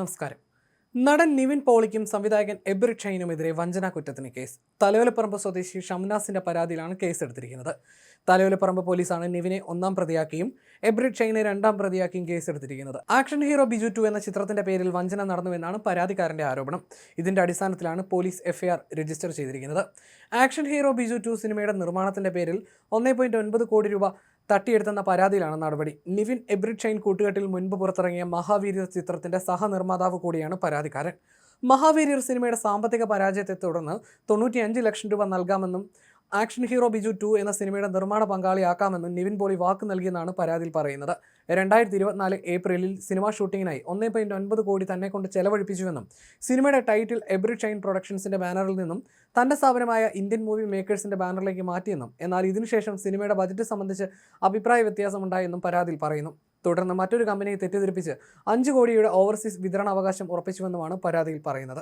നമസ്കാരം. നടൻ നിവിൻ പോളിക്കും സംവിധായകൻ എബ്രി ഷൈനുമെതിരെ വഞ്ചനാ കുറ്റത്തിന് കേസ്. തലയോലപ്പറമ്പ് സ്വദേശി ഷംനാസിന്റെ പരാതിയിലാണ് കേസ് എടുത്തിരിക്കുന്നത് തലയോലപ്പറമ്പ് പോലീസാണ് നിവിനെ ഒന്നാം പ്രതിയാക്കിയും എബ്രി ഷൈനെ രണ്ടാം പ്രതിയാക്കിയും കേസ് എടുത്തിരിക്കുന്നത് ആക്ഷൻ ഹീറോ ബിജു ടു എന്ന ചിത്രത്തിന്റെ പേരിൽ വഞ്ചന നടന്നുവെന്നാണ് പരാതിക്കാരന്റെ ആരോപണം. ഇതിന്റെ അടിസ്ഥാനത്തിലാണ് പോലീസ് എഫ്ഐആർ രജിസ്റ്റർ ചെയ്തിരിക്കുന്നത്. ആക്ഷൻ ഹീറോ ബിജു ടു സിനിമയുടെ നിർമ്മാണത്തിന്റെ പേരിൽ ഒന്നേ കോടി രൂപ തട്ടിയെടുത്തെന്ന പരാതിയിലാണ് നടപടി. നിവിൻ എബ്രിഡ് ഷൈൻ കൂട്ടുകെട്ടിൽ മുൻപ് പുറത്തിറങ്ങിയ മഹാവീര്യർ ചിത്രത്തിന്റെ സഹനിർമ്മാതാവ് കൂടിയാണ് പരാതിക്കാരൻ. മഹാവീര്യർ സിനിമയുടെ സാമ്പത്തിക പരാജയത്തെ തുടർന്ന് തൊണ്ണൂറ്റിയഞ്ച് ലക്ഷം രൂപ നൽകാമെന്നും ആക്ഷൻ ഹീറോ ബിജു ടു എന്ന സിനിമയുടെ നിർമ്മാണ പങ്കാളിയാക്കാമെന്നും നിവിൻ പോളി വാക്ക് നൽകിയെന്നാണ് പരാതിയിൽ പറയുന്നത്. രണ്ടായിരത്തി ഇരുപത്തിനാല് ഏപ്രിലിൽ സിനിമാ ഷൂട്ടിങ്ങിനായി ഒന്നേ പോയിന്റ് ഒൻപത് കോടി തന്നെ കൊണ്ട് ചെലവഴിപ്പിച്ചുവെന്നും സിനിമയുടെ ടൈറ്റിൽ എബ്രി ഷൈൻ പ്രൊഡക്ഷൻസിന്റെ ബാനറിൽ നിന്നും തന്റെ സ്ഥാപനമായ ഇന്ത്യൻ മൂവി മേക്കേഴ്സിന്റെ ബാനറിലേക്ക് മാറ്റിയെന്നും എന്നാൽ ഇതിനുശേഷം സിനിമയുടെ ബജറ്റ് സംബന്ധിച്ച് അഭിപ്രായ വ്യത്യാസമുണ്ടായെന്നും പരാതിയിൽ പറയുന്നു. തുടർന്ന് മറ്റൊരു കമ്പനിയെ തെറ്റിദ്ധരിപ്പിച്ച് അഞ്ച് കോടിയുടെ ഓവർസീസ് വിതരണ അവകാശം ഉറപ്പിച്ചുവെന്നുമാണ് പരാതിയിൽ പറയുന്നത്.